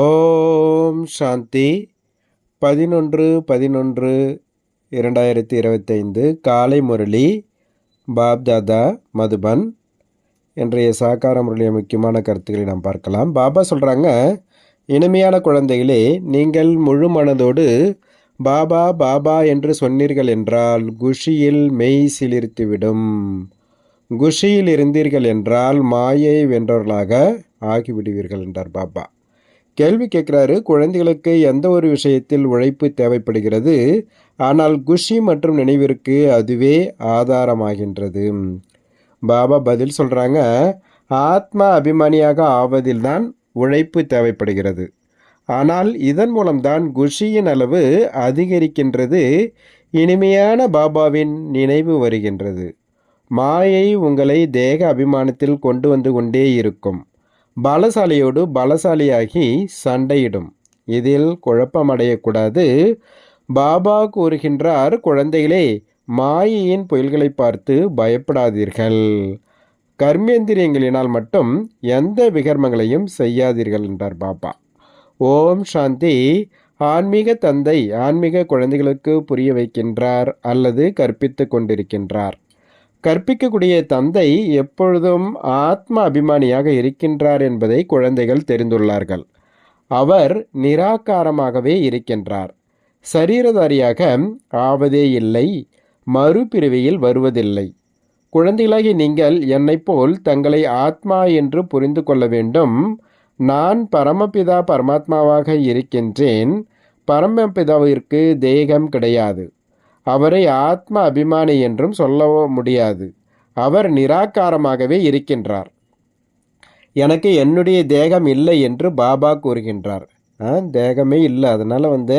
ஓம் சாந்தி. பதினொன்று பதினொன்று இரண்டாயிரத்தி இருபத்தைந்து காலை முரளி பாப்தாதா மதுபன் இன்றைய சாக்கார முரளிய முக்கியமான கருத்துக்களை நாம் பார்க்கலாம். பாபா சொல்கிறாங்க இனிமையான குழந்தைகளே நீங்கள் முழு மனதோடு பாபா பாபா என்று சொன்னீர்கள் என்றால் குஷியில் மெய் சிலிர்த்துவிடும். குஷியில் இருந்தீர்கள் என்றால் மாயை வென்றவர்களாக ஆகிவிடுவீர்கள் என்றார் பாபா. கேள்வி கேட்குறாரு குழந்தைகளுக்கு எந்த ஒரு விஷயத்தில் உழைப்பு தேவைப்படுகிறது? ஆனால் குஷி மற்றும் நினைவிற்கு அதுவே ஆதாரமாகின்றது. பாபா பதில் சொல்கிறாங்க ஆத்மா அபிமானியாக ஆவதில்தான் உழைப்பு தேவைப்படுகிறது. ஆனால் இதன் மூலம்தான் குஷியின் அளவு அதிகரிக்கின்றது இனிமையான பாபாவின் நினைவு வருகின்றது. மாயை உங்களை தேக அபிமானத்தில் கொண்டு வந்து கொண்டே இருக்கும். பலசாலியோடு பலசாலியாகி சண்டையிடும். இதில் குழப்பமடையக்கூடாது. பாபா கூறுகின்றார் குழந்தைகளே மாயையின் புயல்களை பார்த்து பயப்படாதீர்கள். கர்மேந்திரியங்களினால் மட்டும் எந்த விகர்மங்களையும் செய்யாதீர்கள் என்றார் பாபா. ஓம் சாந்தி. ஆன்மீக தந்தை ஆன்மீக குழந்தைகளுக்கு புரிய வைக்கின்றார் அல்லது கற்பித்து கொண்டிருக்கின்றார். கற்பிக்கக்கூடிய தந்தை எப்பொழுதும் ஆத்ம அபிமானியாக இருக்கின்றார் என்பதை குழந்தைகள் தெரிந்துள்ளார்கள். அவர் நிராகாரமாகவே இருக்கின்றார். சரீரதாரியாக ஆவதே இல்லை மறுபிறவியில் வருவதில்லை. குழந்தைகளாகி நீங்கள் என்னை போல் தங்களை ஆத்மா என்று புரிந்து கொள்ள வேண்டும். நான் பரமபிதா பரமாத்மாவாக இருக்கின்றேன். பரமபிதாவிற்கு தேகம் கிடையாது. அவரை ஆத்ம அபிமானி என்றும் சொல்லவோ முடியாது. அவர் நிராகாரமாகவே இருக்கின்றார். எனக்கு என்னுடைய தேகம் இல்லை என்று பாபா கூறுகின்றார். தேகமே இல்லை. அதனால் வந்து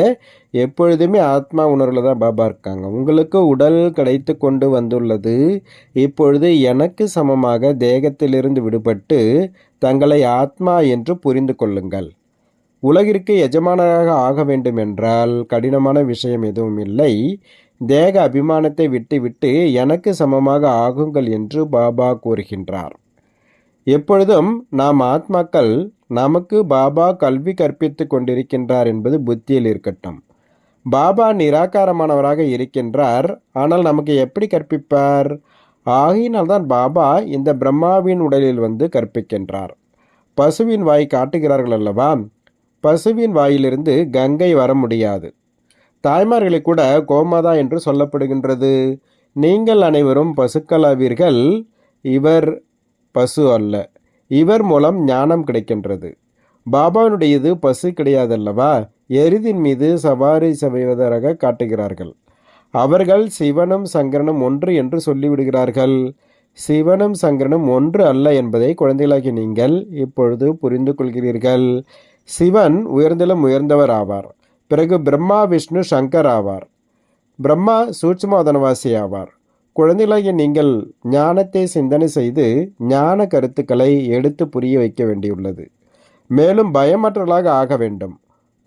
எப்பொழுதுமே ஆத்மா உணர்வில் தான் பாபா இருக்காங்க. உங்களுக்கு உடல் கிடைத்து கொண்டு வந்துள்ளது. இப்பொழுது எனக்கு சமமாக தேகத்திலிருந்து விடுபட்டு தங்களை ஆத்மா என்று புரிந்து கொள்ளுங்கள். உலகிற்கு எஜமானராக ஆக வேண்டும் என்றால் கடினமான விஷயம் எதுவும் இல்லை. தேக அபிமானத்தை விட்டுவிட்டு எனக்கு சமமாக ஆகுங்கள் என்று பாபா கூறுகின்றார். எப்பொழுதும் நாம் ஆத்மாக்கள் நமக்கு பாபா கல்வி கற்பித்து கொண்டிருக்கின்றார் என்பது புத்தியில் இருக்கட்டும். பாபா நிராகாரமானவராக இருக்கின்றார் ஆனால் நமக்கு எப்படி கற்பிப்பார்? ஆகையினால்தான் பாபா இந்த பிரம்மாவின் உடலில் வந்து கற்பிக்கின்றார். பசுவின் வாய் காட்டுகிறார்கள் அல்லவா? பசுவின் வாயிலிருந்து கங்கை வர முடியாது. தாய்மார்களை கூட கோமாதா என்று சொல்லப்படுகின்றது. நீங்கள் அனைவரும் பசுக்களாவீர்கள். இவர் பசு அல்ல. இவர் மூலம் ஞானம் கிடைக்கின்றது. பாபாவினுடையது பசு கிடையாதல்லவா? எரிதின் மீது சவாரி செய்வதாக காட்டுகிறார்கள். அவர்கள் சிவனும் சங்கரனும் ஒன்று என்று சொல்லிவிடுகிறார்கள். சிவனும் சங்கரனும் ஒன்று அல்ல என்பதை குழந்தைகளாகி நீங்கள் இப்பொழுது புரிந்து கொள்கிறீர்கள். சிவன் உயர்ந்திலும் உயர்ந்தவர் ஆவார். பிறகு பிரம்மா விஷ்ணு சங்கர் ஆவார். பிரம்மா சூட்சுமோதனவாசி ஆவார் குழந்தைகளாகிய நீங்கள் ஞானத்தை சிந்தனை செய்து ஞான கருத்துக்களை எடுத்து புரிய வைக்க வேண்டியுள்ளது. மேலும் பயமற்றலாக ஆக வேண்டும்.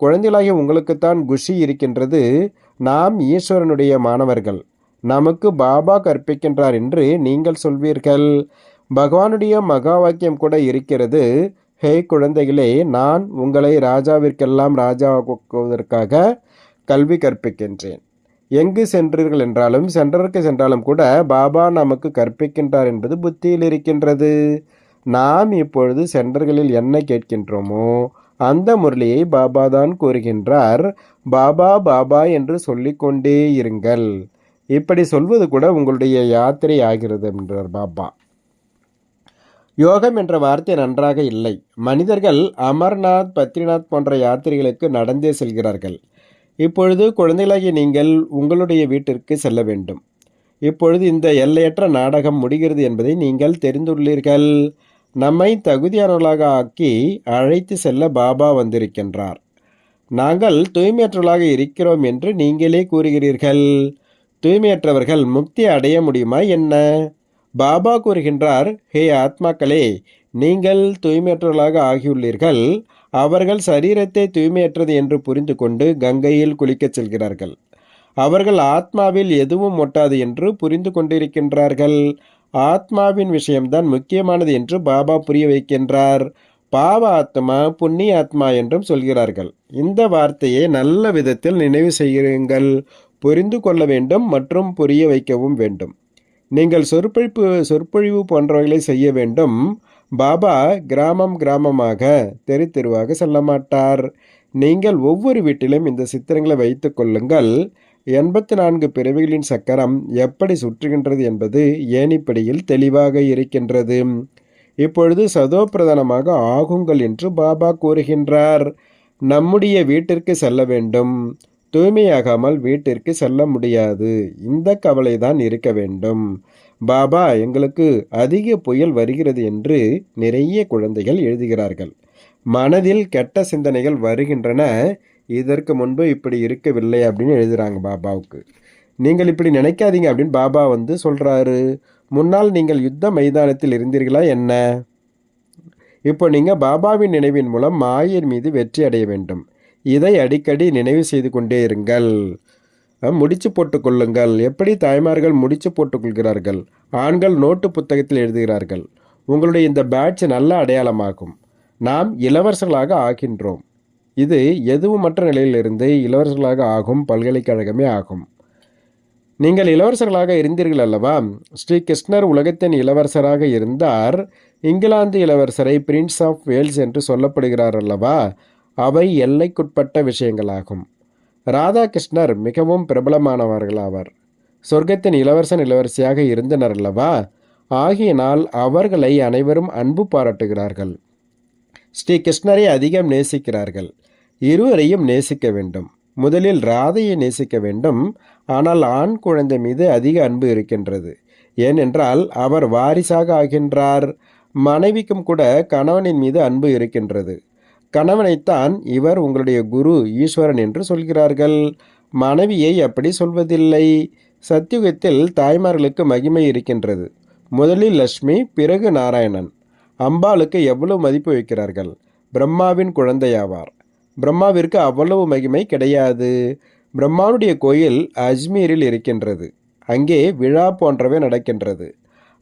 குழந்தைகளாகிய உங்களுக்குத்தான் குஷி இருக்கின்றது. நாம் ஈஸ்வரனுடைய மாணவர்கள். நமக்கு பாபா கற்பிக்கின்றார் என்று நீங்கள் சொல்வீர்கள். பகவானுடைய மகா வாக்கியம் கூட இருக்கிறது. ஹே குழந்தைகளே நான் உங்களை ராஜாவிற்கெல்லாம் ராஜாவாக்குவதற்காக கல்வி கற்பிக்கின்றேன். எங்கு சென்றீர்கள் என்றாலும் சென்றருக்கு சென்றாலும் கூட பாபா நமக்கு கற்பிக்கின்றார் என்பது புத்தியில் இருக்கின்றது. நாம் இப்பொழுது சென்றர்களில் என்ன கேட்கின்றோமோ அந்த முரளியை பாபா தான் கூறுகின்றார். பாபா பாபா என்று சொல்லிக்கொண்டே இருங்கள். இப்படி சொல்வது கூட உங்களுடைய யாத்திரை ஆகிறது என்றார் பாபா. யோகம் என்ற வார்த்தை நன்றாக இல்லை. மனிதர்கள் அமர்நாத் பத்ரிநாத் போன்ற யாத்திரைகளுக்கு நடந்தே செல்கிறார்கள். இப்பொழுது குழந்தைகளாகிய நீங்கள் உங்களுடைய வீட்டிற்கு செல்ல வேண்டும். இப்பொழுது இந்த எல்லையற்ற நாடகம் முடிகிறது என்பதை நீங்கள் தெரிந்துள்ளீர்கள். நம்மை தகுதியானவர்களாக ஆக்கி அழைத்து செல்ல பாபா வந்திருக்கின்றார். நாங்கள் தூய்மையற்றவர்களாக இருக்கிறோம் என்று நீங்களே கூறுகிறீர்கள். தூய்மையற்றவர்கள் முக்தி அடைய முடியுமா என்ன? பாபா கூறுகின்றார் ஹே ஆத்மாக்களே நீங்கள் தூய்மையற்றவர்களாக ஆகியுள்ளீர்கள். அவர்கள் சரீரத்தை தூய்மையற்றது என்று புரிந்து கொண்டு கங்கையில் குளிக்கச் செல்கிறார்கள். அவர்கள் ஆத்மாவில் எதுவும் ஒட்டாது என்று புரிந்து கொண்டிருக்கின்றார்கள் ஆத்மாவின் விஷயம்தான் முக்கியமானது என்று பாபா புரிய வைக்கின்றார். பாவ ஆத்மா புண்ணிய ஆத்மா என்றும் சொல்கிறார்கள். இந்த வார்த்தையை நல்ல விதத்தில் நினைவு செய்யுங்கள். புரிந்து கொள்ள வேண்டும் மற்றும் புரிய வைக்கவும் வேண்டும். நீங்கள் சொற்பொழிப்பு சொற்பொழிவு போன்றவைகளை செய்ய வேண்டும். பாபா கிராமம் கிராமமாக தெரு தெருவாக செல்ல மாட்டார். நீங்கள் ஒவ்வொரு வீட்டிலும் இந்த சித்திரங்களை வைத்துக் கொள்ளுங்கள். எண்பத்தி நான்கு பிறவிகளின் சக்கரம் எப்படி சுற்றுகின்றது என்பது ஏனிப்படியில் தெளிவாக இருக்கின்றது. இப்பொழுது சதோப்பிரதானமாக ஆகுங்கள் என்று பாபா கூறுகின்றார். நம்முடைய வீட்டிற்கு செல்ல வேண்டும். தூய்மையாகாமல் வீட்டிற்கு செல்ல முடியாது. இந்த கவலைதான் இருக்க வேண்டும். பாபா எங்களுக்கு அதிக புயல் வருகிறது என்று நிறைய குழந்தைகள் எழுதுகிறார்கள். மனதில் கெட்ட சிந்தனைகள் வருகின்றன. இதற்கு முன்பு இப்படி இருக்கவில்லை அப்படின்னு எழுதுகிறாங்க பாபாவுக்கு. நீங்கள் இப்படி நினைக்காதீங்க அப்படின்னு பாபா வந்து சொல்கிறாரு முன்னால் நீங்கள் யுத்த மைதானத்தில் இருந்தீர்களா என்ன? இப்போ நீங்கள் பாபாவின் நினைவின் மூலம் மாயர் மீது வெற்றி அடைய வேண்டும். இதை அடிக்கடி நினைவு செய்து கொண்டே இருங்கள். முடிச்சு போட்டுக்கொள்ளுங்கள் எப்படி தாய்மார்கள் முடிச்சு போட்டுக்கொள்கிறார்கள் ஆண்கள் நோட்டு புத்தகத்தில் எழுதுகிறார்கள். உங்களுடைய இந்த பேட்ச் நல்ல அடையாளமாகும். நாம் இளவரசர்களாக ஆகின்றோம். இது எதுவுமற்ற நிலையிலிருந்து இளவரசர்களாக ஆகும் பல்கலைக்கழகமே ஆகும். நீங்கள் இளவரசர்களாக இருந்தீர்கள் அல்லவா? ஸ்ரீ கிருஷ்ணர் உலகத்தின் இளவரசராக இருந்தார். இங்கிலாந்து இளவரசரை பிரின்ஸ் ஆஃப் வேல்ஸ் என்று சொல்லப்படுகிறார் அல்லவா? அவை எல்லைக்குட்பட்ட விஷயங்களாகும். ராதாகிருஷ்ணர் மிகவும் பிரபலமானவர்களாவார். சொர்க்கத்தின் இளவரசன் இளவரசியாக இருந்தனர் அல்லவா? ஆகியனால் அவர்களை அனைவரும் அன்பு பாராட்டுகிறார்கள். ஸ்ரீ கிருஷ்ணரை அதிகம் நேசிக்கிறார்கள். இருவரையும் நேசிக்க வேண்டும். முதலில் ராதையை நேசிக்க வேண்டும். ஆனால் ஆண் குழந்தை மீது அதிக அன்பு இருக்கின்றது. ஏனென்றால் அவர் வாரிசாக ஆகின்றார். மனைவிக்கும் கூட கணவனின் மீது அன்பு இருக்கின்றது. கணவனைத்தான் இவர் உங்களுடைய குரு ஈஸ்வரன் என்று சொல்கிறார்கள். மனைவியை அப்படி சொல்வதில்லை. சத்தியுகத்தில் தாய்மார்களுக்கு மகிமை இருக்கின்றது. முதலில் லட்சுமி பிறகு நாராயணன். அம்பாளுக்கு எவ்வளவு மதிப்பு வைக்கிறார்கள்? பிரம்மாவின் குழந்தையாவார். பிரம்மாவிற்கு அவ்வளவு மகிமை கிடையாது. பிரம்மாவுடைய கோயில் அஜ்மீரில் இருக்கின்றது. அங்கே விழா போன்றவை நடக்கின்றது.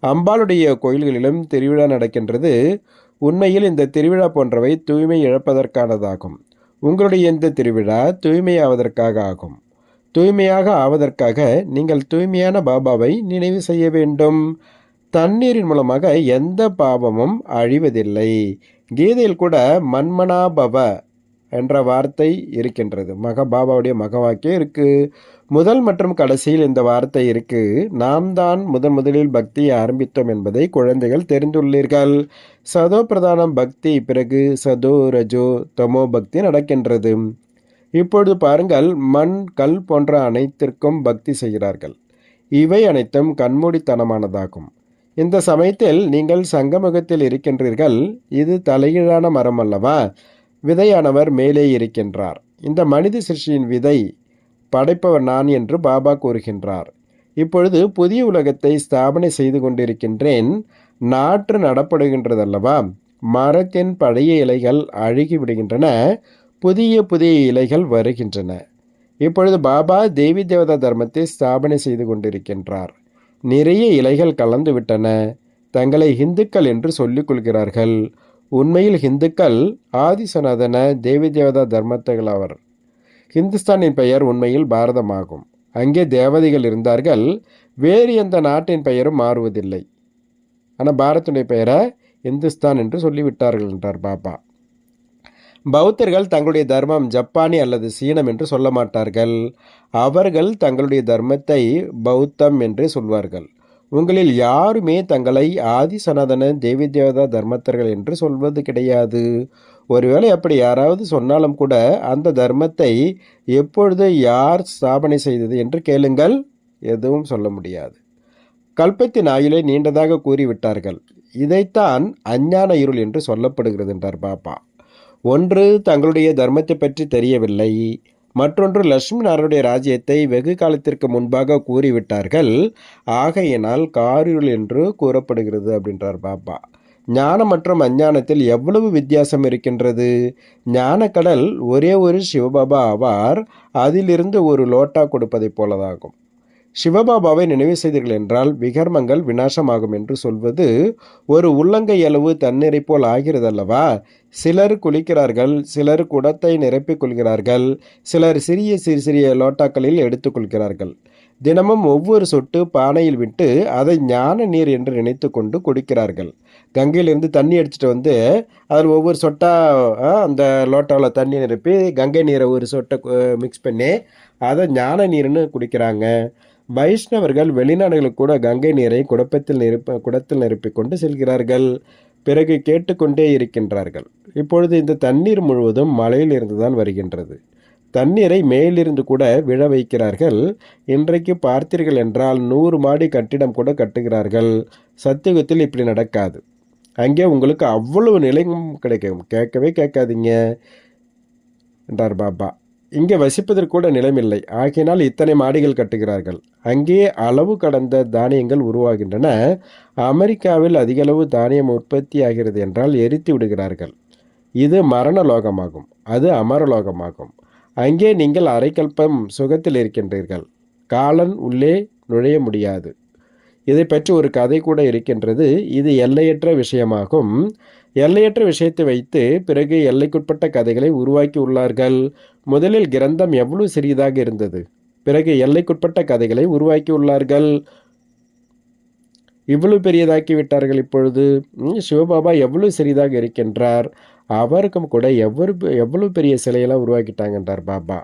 அம்பாளுடைய கோயில்களிலும் திருவிழா நடக்கின்றது. உண்மையில் இந்த திருவிழா போன்றவை தூய்மை இழப்பதற்கானதாகும். உங்களுடைய இந்த திருவிழா தூய்மையாவதற்காக ஆகும். தூய்மையாக ஆவதற்காக நீங்கள் தூய்மையான பாபாவை நினைவு செய்ய வேண்டும். தண்ணீரின் மூலமாக எந்த பாவமும் அழிவதில்லை. கீதையில் கூட மன்மனாபவ என்ற வார்த்தை இருக்கின்றது. மக பாபாவுடைய மகவாக்கியம் இருக்குது முதல் மற்றும் கடைசியில் இந்த வார்த்தை இருக்கு. நாம் தான் முதன் முதலில் பக்தியை ஆரம்பித்தோம் என்பதை குழந்தைகள் தெரிந்துள்ளீர்கள். சதோ பிரதானம் பக்தி பிறகு சதோ ரஜோ தமோ பக்தி நடக்கின்றது. இப்பொழுது பாருங்கள் மண் கல் போன்ற அனைத்திற்கும் பக்தி செய்கிறார்கள். இவை அனைத்தும் கண்மூடித்தனமானதாகும். இந்த சமயத்தில் நீங்கள் சங்கமுகத்தில் இருக்கின்றீர்கள். இது தலைகீழான மரம் அல்லவா விதையானவர் மேலே இருக்கின்றார். இந்த மனித சிருஷ்டியின் விதை படைப்பவர் நான் என்று பாபா கூறுகின்றார். இப்பொழுது புதிய உலகத்தை ஸ்தாபனை செய்து கொண்டிருக்கின்றேன். நாற்று நடப்படுகின்றதல்லவா? மரத்தின் பழைய இலைகள் அழுகி விடுகின்றன. புதிய புதிய இலைகள் வருகின்றன. இப்பொழுது பாபா தேவி தேவதா தர்மத்தை ஸ்தாபனை செய்து கொண்டிருக்கின்றார். நிறைய இலைகள் கலந்து விட்டன. தங்களை இந்துக்கள் என்று சொல்லிக் கொள்கிறார்கள். உண்மையில் இந்துக்கள் ஆதிசநாதன தேவி தேவதா தர்மத்தகளாவர் ஹிந்துஸ்தானின் பெயர் உண்மையில் பாரதமாகும். அங்கே தேவதைகள் இருந்தார்கள். வேறு எந்த நாட்டின் பெயரும் மாறுவதில்லை. ஆனால் பாரத்துடைய பெயரை இந்துஸ்தான் என்று சொல்லிவிட்டார்கள் என்றார் பாபா. பௌத்தர்கள் தங்களுடைய தர்மம் ஜப்பானி அல்லது சீனம் என்று சொல்ல மாட்டார்கள். அவர்கள் தங்களுடைய தர்மத்தை பௌத்தம் என்றே சொல்வார்கள். உங்களில் யாருமே தங்களை ஆதி சனாதன தேவி தேவதா தர்மத்தர்கள் என்று சொல்வது கிடையாது. ஒருவேளை அப்படி யாராவது சொன்னாலும் கூட அந்த தர்மத்தை எப்பொழுது யார் ஸ்தாபனை செய்தது என்று கேளுங்கள். எதுவும் சொல்ல முடியாது. கல்பத்தின் ஆயுளை நீண்டதாக கூறிவிட்டார்கள். இதைத்தான் அஞ்ஞான இருள் என்று சொல்லப்படுகிறது என்றார் பாப்பா ஒன்று தங்களுடைய தர்மத்தை பற்றி தெரியவில்லை. மற்றொன்று லட்சுமி நாராயணுடைய ராஜ்யத்தை வெகு காலத்திற்கு முன்பாக கூறிவிட்டார்கள். ஆகையினால் காரியுள் என்று கூறப்படுகிறது அப்படின்றார் பாபா. ஞானம் மற்றும் அஞ்ஞானத்தில் எவ்வளவு வித்தியாசம் இருக்கின்றது? ஞானக்கடல் ஒரே ஒரு சிவபாபா ஆவார் அதிலிருந்து ஒரு லோட்டா கொடுப்பதைப் போலதாகும். சிவபாபாவை நினைவு செய்தீர்கள் என்றால் விகர்மங்கள் விநாசமாகும் என்று சொல்வது ஒரு உள்ளங்கை அளவு தண்ணீரை போல் ஆகிறதல்லவா? சிலர் குளிக்கிறார்கள் சிலர் குடத்தை நிரப்பிக் கொள்கிறார்கள் சிலர் சிறிய சிறு சிறிய லோட்டாக்களில் எடுத்துக்கொள்கிறார்கள் தினமும் ஒவ்வொரு சொட்டு பானையில் விட்டு அதை ஞான நீர் என்று நினைத்து கொண்டு குடிக்கிறார்கள். கங்கையிலிருந்து தண்ணி அடிச்சுட்டு வந்து அதில் ஒவ்வொரு சொட்டா அந்த லோட்டாவில் தண்ணி நிரப்பி கங்கை நீரை ஒரு சொட்டை மிக்ஸ் பண்ணி அதை ஞான நீர்னு குடிக்கிறாங்க. வைஷ்ணவர்கள் வெளிநாடுகளுக்கு கூட கங்கை நீரை குடப்பத்தில் நிரப்ப குடத்தில் நிரப்பிக் கொண்டு செல்கிறார்கள். பிறகு கேட்டுக்கொண்டே இருக்கின்றார்கள். இப்பொழுது இந்த தண்ணீர் முழுவதும் மலையிலிருந்து தான் வருகின்றது. தண்ணீரை மேலிருந்து கூட விழ வைக்கிறார்கள். இன்றைக்கு பார்த்தீர்கள் என்றால் நூறு மாடி கட்டிடம் கூட கட்டுகிறார்கள். சத்தியுகத்தில் இப்படி நடக்காது. அங்கே உங்களுக்கு அவ்வளவு நிலையும் கிடைக்கும். கேட்கவே கேட்காதீங்க என்றார் பாபா. இங்கே வசிப்பதற்கூட நிலமில்லை. ஆகையினால் இத்தனை மாடிகள் கட்டுகிறார்கள். அங்கே அளவு கடந்த தானியங்கள் உருவாகின்றன. அமெரிக்காவில் அதிகளவு தானியம் உற்பத்தி ஆகிறது என்றால் எரித்து விடுகிறார்கள். இது மரண லோகமாகும். அது அமரலோகமாகும் அங்கே நீங்கள் அரைக்கல்பம் சுகத்தில் இருக்கின்றீர்கள். காலன் உள்ளே நுழைய முடியாது. இதை பற்றி ஒரு கதை கூட இருக்கின்றது. இது எல்லையற்ற விஷயமாகும். எல்லையற்ற விஷயத்தை வைத்து பிறகு எல்லைக்குட்பட்ட கதைகளை உருவாக்கி உள்ளார்கள். முதலில் கிரந்தம் எவ்வளவு சிறியதாக இருந்தது? பிறகு எல்லைக்குட்பட்ட கதைகளை உருவாக்கி உள்ளார்கள். இவ்வளவு பெரியதாக்கி விட்டார்கள் இப்பொழுது? சிவபாபா எவ்வளவு சிறிதாக இருக்கின்றார்? அவருக்கும் கூட எவ்வளவு எவ்வளவு பெரிய சிலையெல்லாம் உருவாக்கிட்டாங்கன்றார் பாபா.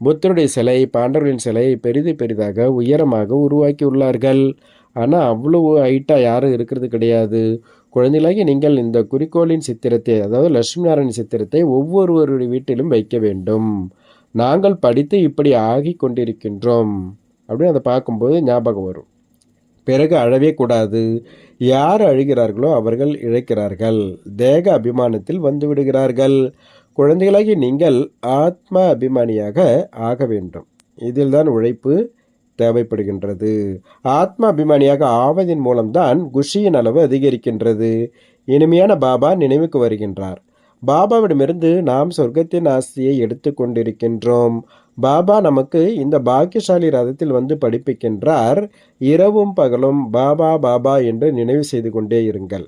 புத்தருடைய சிலை பாண்டவர்களின் சிலை பெரிது பெரிதாக உயரமாக உருவாக்கி உள்ளார்கள் ஆனால் அவ்வளவு ஹைட்டாக யாரும் இருக்கிறது கிடையாது. குழந்தைகளாகி நீங்கள் இந்த குறிக்கோளின் சித்திரத்தை அதாவது லட்சுமி நாராயண் சித்திரத்தை ஒவ்வொருவருடைய வீட்டிலும் வைக்க வேண்டும். நாங்கள் படித்து இப்படி ஆகி கொண்டிருக்கின்றோம். அப்படின்னு அதை பார்க்கும்போது ஞாபகம் வரும். பிறகு அழவே கூடாது. யார் அழுகிறார்களோ அவர்கள் இழைக்கிறார்கள். தேக அபிமானத்தில் வந்து விடுகிறார்கள். குழந்தைகளாகி நீங்கள் ஆத்ம அபிமானியாக ஆக வேண்டும். இதில்தான் உழைப்பு தேவைப்படுகின்றது. ஆத்ம அபிமானியாக ஆவதின் மூலம்தான் குஷியின் அளவு அதிகரிக்கின்றது. இனிமையான பாபா நினைவுக்கு வருகின்றார். பாபாவிடமிருந்து நாம் சொர்க்கத்தின் ஆசையை எடுத்துக்கொண்டிருக்கின்றோம் பாபா நமக்கு இந்த பாக்கியசாலி ரதத்தில் வந்து படிப்பிக்கின்றார். இரவும் பகலும் பாபா பாபா என்று நினைவு செய்து கொண்டே இருங்கள்.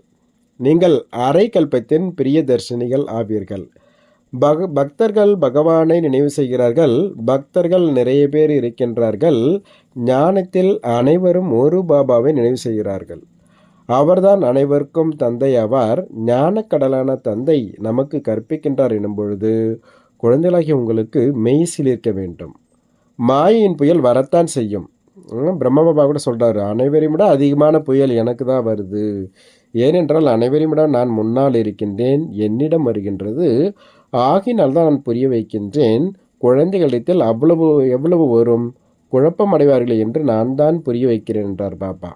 நீங்கள் அரை கல்பத்தின் பிரிய தர்ஷினிகள் ஆவீர்கள். பக பக்தர்கள் பகவானை நினைவு செய்கிறார்கள். பக்தர்கள் நிறைய பேர் இருக்கின்றார்கள். ஞானத்தில் அனைவரும் ஒரு பாபாவை நினைவு செய்கிறார்கள். அவர்தான் அனைவருக்கும் தந்தை ஆவார். ஞானக்கடலான தந்தை நமக்கு கற்பிக்கின்றார் எனும் பொழுது குழந்தைகளாகிய உங்களுக்கு மெய் சிலிர்க்க வேண்டும். மாயின் புயல் வரத்தான் செய்யும். பிரம்ம பாபா கூட சொல்றாரு அனைவரையும் விட அதிகமான புயல் எனக்கு தான் வருது. ஏனென்றால் அனைவரையும் விட நான் முன்னால் இருக்கின்றேன். என்னிடம் வருகின்றது ஆகினால் தான் நான் புரிய வைக்கின்றேன் குழந்தைகளிடத்தில் அவ்வளவு எவ்வளவு வரும்? குழப்பம் அடைவார்கள் என்று நான் தான் புரிய வைக்கிறேன் என்றார் பாபா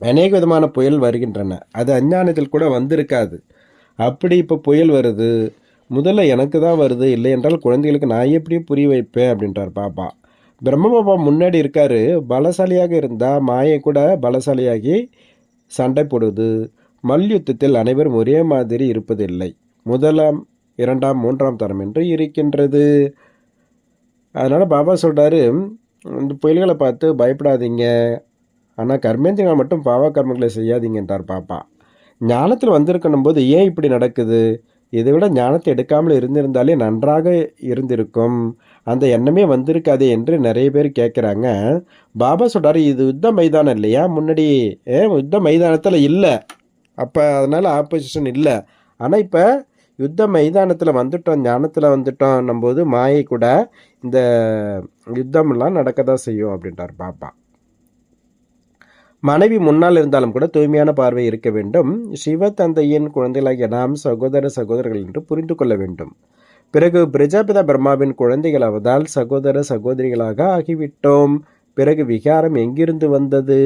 அநேக விதமான புயல் வருகின்றன. அது அஞ்ஞானத்தில் கூட வந்திருக்காது. அப்படி இப்போ புயல் வருது. முதல்ல எனக்கு தான் வருது. இல்லை என்றால் குழந்தைகளுக்கு நான் எப்படி புரிய வைப்பேன்? அப்படின்றார் பாபா பிரம்ம பாபா முன்னாடி இருக்காரு. பலசாலியாக இருந்தால் மாயை கூட பலசாலியாகி சண்டை போடுது. மல்யுத்தத்தில் அனைவரும் ஒரே மாதிரி இருப்பதில்லை. முதலாம் இரண்டாம் மூன்றாம் தரம் என்று இருக்கின்றது. அதனால் பாபா சொல்கிறாரு இந்த புயல்களை பார்த்து பயப்படாதீங்க. ஆனால் கர்மேந்திரங்கள் மட்டும் பாவ கர்மங்களை செய்யாதீங்கன்றார் பாப்பா ஞானத்தில் வந்திருக்கணும் போது ஏன் இப்படி நடக்குது? இதை விட ஞானத்தை எடுக்காமல் இருந்திருந்தாலே நன்றாக இருந்திருக்கும். அந்த எண்ணமே வந்திருக்காதே என்று நிறைய பேர் கேட்குறாங்க பாபா சொல்கிறார் இது யுத்த மைதானம் இல்லையா? முன்னாடி ஏன் யுத்த மைதானத்தில் இல்லை. அப்போ அதனால் ஆப்போசிஷன் இல்லை. ஆனால் இப்போ யுத்த மைதானத்தில் வந்துட்டோம் ஞானத்தில் வந்துட்டோம் போது மாயை கூட இந்த யுத்தம்லாம் நடக்க தான் செய்யும் அப்படின்றார் பாபா. மனைவி முன்னால் இருந்தாலும் கூட தூய்மையான பார்வை இருக்க வேண்டும். சிவ தந்தையின் குழந்தைகளாகிய நாம் சகோதர சகோதரர்கள் என்று புரிந்து கொள்ள வேண்டும். பிறகு பிரஜாபிதா பிரம்மாவின் குழந்தைகளாவதால் சகோதர சகோதரிகளாக ஆகிவிட்டோம். பிறகு விகாரம் எங்கிருந்து வந்தது?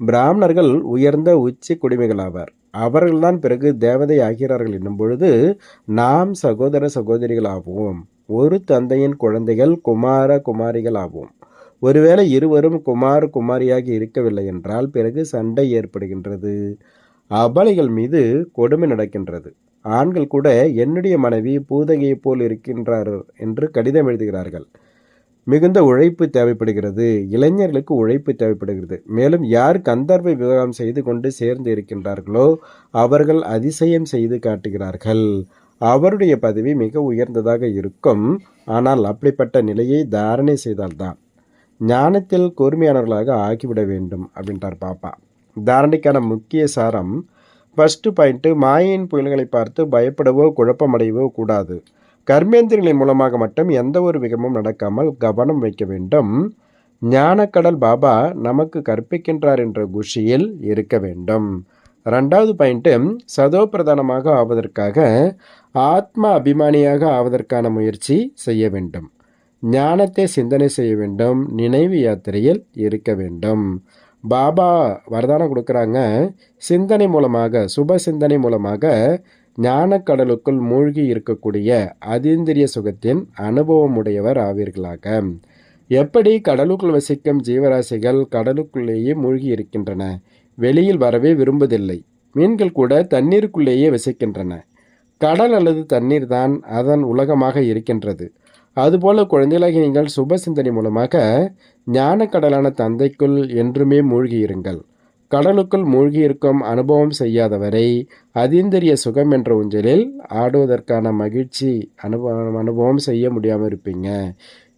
பிராமணர்கள் உயர்ந்த உச்சி குடிமைகளாவார். அவர்கள்தான் பிறகு தேவதை ஆகிறார்கள் என்னும் பொழுது நாம் சகோதர சகோதரிகளாகவும் ஒரு தந்தையின் குழந்தைகள் குமார குமாரிகள் ஆவோம் ஒருவேளை இருவரும் குமார் குமாரியாக இருக்கவில்லை என்றால் பிறகு சண்டை ஏற்படுகின்றது. அபலைகள் மீது கொடுமை நடக்கின்றது. ஆண்கள் கூட என்னுடைய மனைவி பூதகையைப் போல் இருக்கின்றார் என்று கடிதம் எழுதுகிறார்கள். மிகுந்த உழைப்பு தேவைப்படுகிறது. இளைஞர்களுக்கு உழைப்பு தேவைப்படுகிறது. மேலும் யார் கந்தர்வை விவாகம் செய்து கொண்டு சேர்ந்து இருக்கின்றார்களோ அவர்கள் அதிசயம் செய்து காட்டுகிறார்கள். அவருடைய பதவி மிக உயர்ந்ததாக இருக்கும். ஆனால் அப்படிப்பட்ட நிலையை தாரணை செய்தால்தான். ஞானத்தில் கூர்மையானவர்களாக ஆக்கிவிட வேண்டும் அப்படின்றார் பாப்பா. தாரணைக்கான முக்கிய சாரம் ஃபஸ்ட்டு பாயிண்ட்டு மாயின் புயல்களை பார்த்து பயப்படவோ குழப்பமடையவோ கூடாது. கர்மேந்திரங்களின் மூலமாக மட்டும் எந்த ஒரு விகமும் நடக்காமல் கவனம் வைக்க வேண்டும். ஞானக்கடல் பாபா நமக்கு கற்பிக்கின்றார் என்ற குஷியில் இருக்க வேண்டும். ரெண்டாவது பாயிண்ட்டு சதோ பிரதானமாக ஆவதற்காக ஆத்ம அபிமானியாக ஆவதற்கான முயற்சி செய்ய வேண்டும். ஞானத்தை சிந்தனை செய்ய வேண்டும். நினைவு யாத்திரையில் இருக்க வேண்டும். பாபா வரதானம் கொடுக்குறாங்க. சிந்தனை மூலமாக சுப சிந்தனை மூலமாக ஞானக்கடலுக்குள் மூழ்கி இருக்கக்கூடிய அதீந்திரிய சுகத்தின் அனுபவம் உடையவர் ஆவீர்களாக. எப்படி கடலுக்குள் வசிக்கும் ஜீவராசிகள் கடலுக்குள்ளேயே மூழ்கி இருக்கின்றன? வெளியில் வரவே விரும்புவதில்லை. மீன்கள் கூட தண்ணீருக்குள்ளேயே வசிக்கின்றன. கடல் அல்லது தண்ணீர் தான் அதன் உலகமாக இருக்கின்றது. அதுபோல குழந்தைகளாகி நீங்கள் சுப சிந்தனை மூலமாக ஞானக்கடலான தந்தைக்குள் என்றுமே மூழ்கியிருங்கள் கடலுக்குள் மூழ்கியிருக்கும் அனுபவம் செய்யாதவரை அதீந்திரிய சுகம் என்ற ஊஞ்சலில் ஆடுவதற்கான மகிழ்ச்சி அனுபவம் அனுபவம் செய்ய முடியாமல் இருப்பீங்க.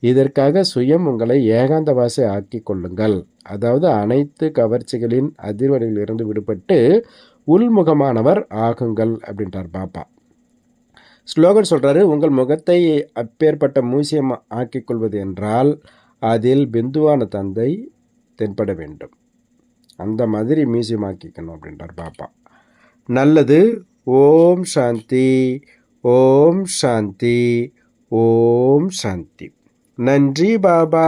இதற்காக சுயம் உங்களை ஏகாந்தவாசி ஆக்கி கொள்ளுங்கள். அதாவது அனைத்து கவர்ச்சிகளின் அதிர்வலையில் இருந்து விடுபட்டு உள்முகமானவர் ஆகுங்கள் அப்படின்றார் பாப்பா. ஸ்லோகன் சொல்கிறாரு உங்கள் முகத்தை அப்பேற்பட்ட மூசியம் ஆக்கிக்கொள்வது என்றால் அதில் பிந்துவான தந்தை தென்பட வேண்டும். அந்த மாதிரி மியூசியம் ஆக்கிக்கணும் அப்படின்றார் பாப்பா. நல்லது. ஓம் சாந்தி. ஓம் சாந்தி. ஓம் சாந்தி. நன்றி பாபா.